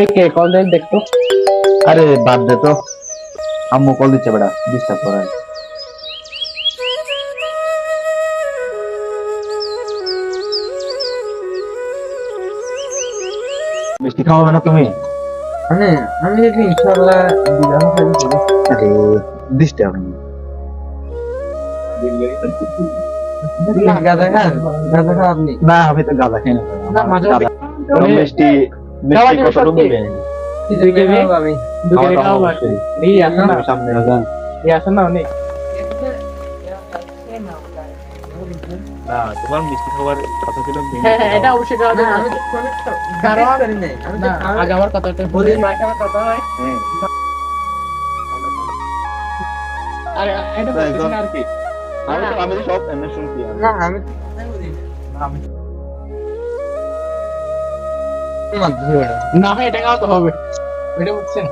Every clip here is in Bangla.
এই কে? কল দেখ দেখতো আরে বাদ দে তো। আম্মু কল দিচ্ছে বেটা। ডিস্টার্ব করে মিষ্টি খাওয়াবে না তুমি? মানে আমি যদি ইনশাআল্লাহ বিবাহ করি আরে ডিস্টার্ব গাঁজা খান। গাঁজা খান আপনি। না আমি তো গাঁদা খাই না। না, মাঝে গাঁদা- মিষ্টি আমি। না। না না তোমার মিষ্টি খাবার কথা ছিল এটা অবশ্যই না আগে আমার কথাটা বলি কথা হয়। আরে এটা না, আর কি। তো আমি সব এমনি শুনছি আমি। আমি না ভাই এটা খাওয়াতে হবে। এটা বুঝছেন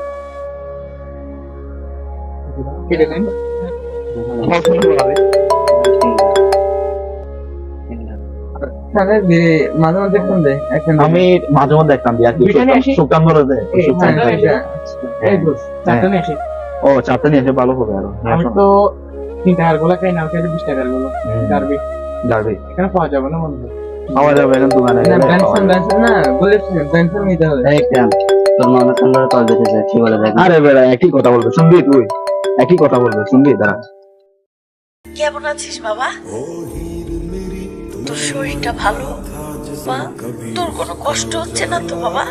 কেটে নেন। মাঝে মাঝে ফোন দেয় আমি মাঝে মধ্যে দেখতাম দিয়ে আর কি? শুকান ধরে দেয় ও চারটা নিয়ে এসে ভালো হবে আরও। আমি তো তিন টাকারগুলো খাই না বিশ টাকারগুলো। যাবে এখানে পাওয়া যাবে না বন্ধু পাওয়া যাবে এখন দোকানে। না না বলে ব্যানসন নিতে হবে। এই কেন? তোর মা অনেকক্ষণ ধরে কল দিতেছে কি বলে দেখ। আরে বেড়া একই কথা বলবে শুনবি তুই একই কথা বলবে শুনবি? দাঁড়া। কেমন আছিস বাবা? তোর শরীরটা ভালো? মা তোর কোনো কষ্ট হচ্ছে না তো বাবা?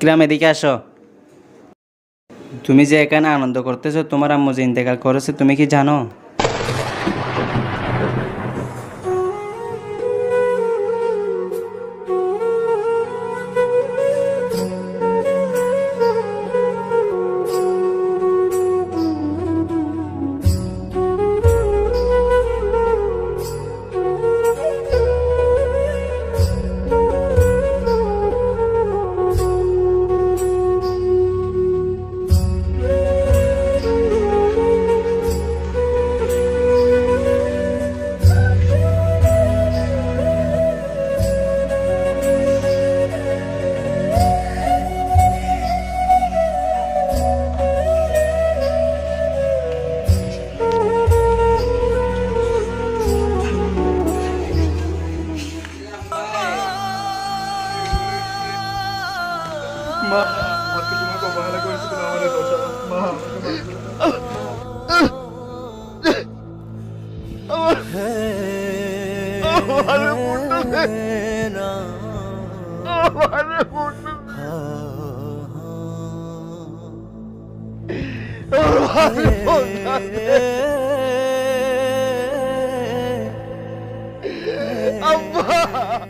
ইকরাম, এদিকে আসো। তুমি যে এখানে আনন্দ করতেছো, তোমার আম্মু যে ইন্তেকাল করেছে, তুমি কি জানো? মা। আজকে তোমাকে অবহেলা করেছি তুমি আমার দোষা মা আমার আমার আমার আব্বা।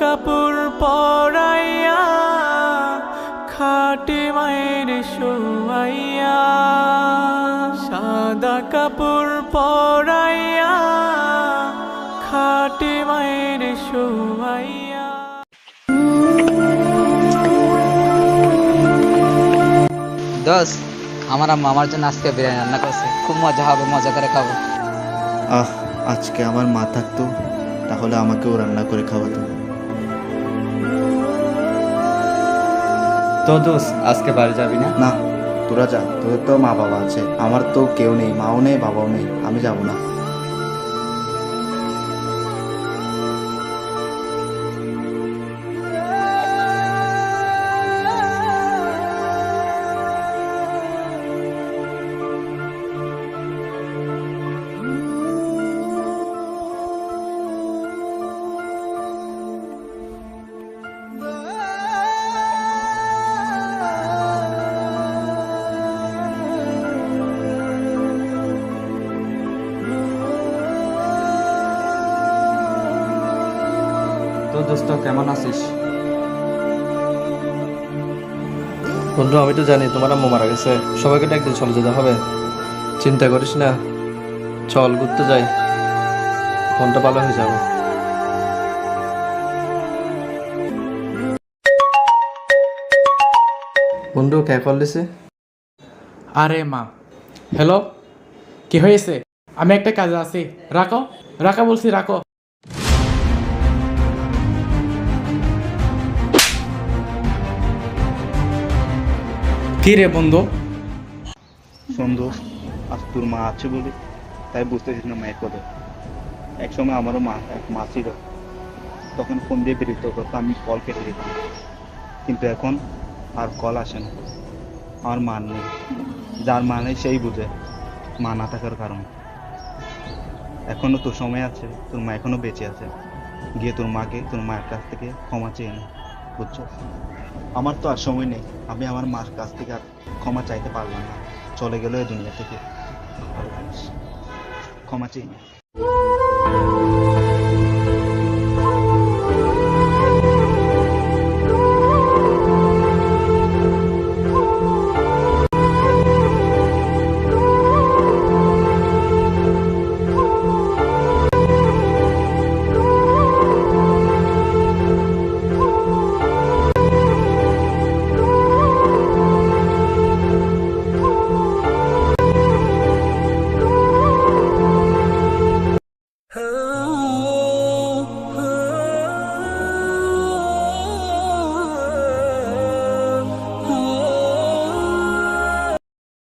কাপড় পরাইয়া খাটে মায়ের শোয়াইয়া সাদা কাপড় পরাইয়া খাটে মায়ের শোয়াইয়া। দোষ আমার আম্মা আমার জন্য আজকে বিরিয়ানি রান্না করছে। খুব মজা হবে মজা করে খাব। আহ আজকে আমার মা থাকতো তাহলে আমাকেও রান্না করে খাওয়াতো। তো দোষ আজকে বাড়ি যাবি না? না, তোরা যা, তোদের তো মা বাবা আছে। আমার তো কেউ নেই, মাও নেই, বাবাও নেই, আমি যাব না। দোস্ত কেমন আছিস? বন্ধু আমি তো জানি তোমার আম্মু মারা গেছে। সবাইকে তো একদিন চলে যেতে হবে। চিন্তা করিস না। চল ঘুরতে যাই। মনটা ভালো হয়ে যাবে। বন্ধু কে কল দিছে? আরে মা। হ্যালো কি হয়েছে? আমি একটা কাজে আছি। রাখো। রাখা বলছি রাখো। কি রে বন্ধু? সন্দেহ আজ তোর মা আছে বলে? তাই বুঝতেছিস না মায়ের কথা একসময় আমারও মা, এক মা ছিল। তখন ফোন দিয়ে বেরিত করতো আমি কল কেটে দিতাম। কিন্তু এখন আর কল আসে না। আমার মা নেই। যার মা নেই, সেই বুঝে। মা না থাকার কারণ। এখনও তোর সময় আছে। তোর মা এখনও বেঁচে আছে। গিয়ে তোর মাকে, তোর মায়ের কাছ থেকে ক্ষমা চেয়ে নে। বুঝছ? আমার তো আর সময় নেই। আমি আমার মার কাছ থেকে আর ক্ষমা চাইতে পারলাম না। চলে গেল এই দুনিয়া থেকে। ক্ষমা চাই নে।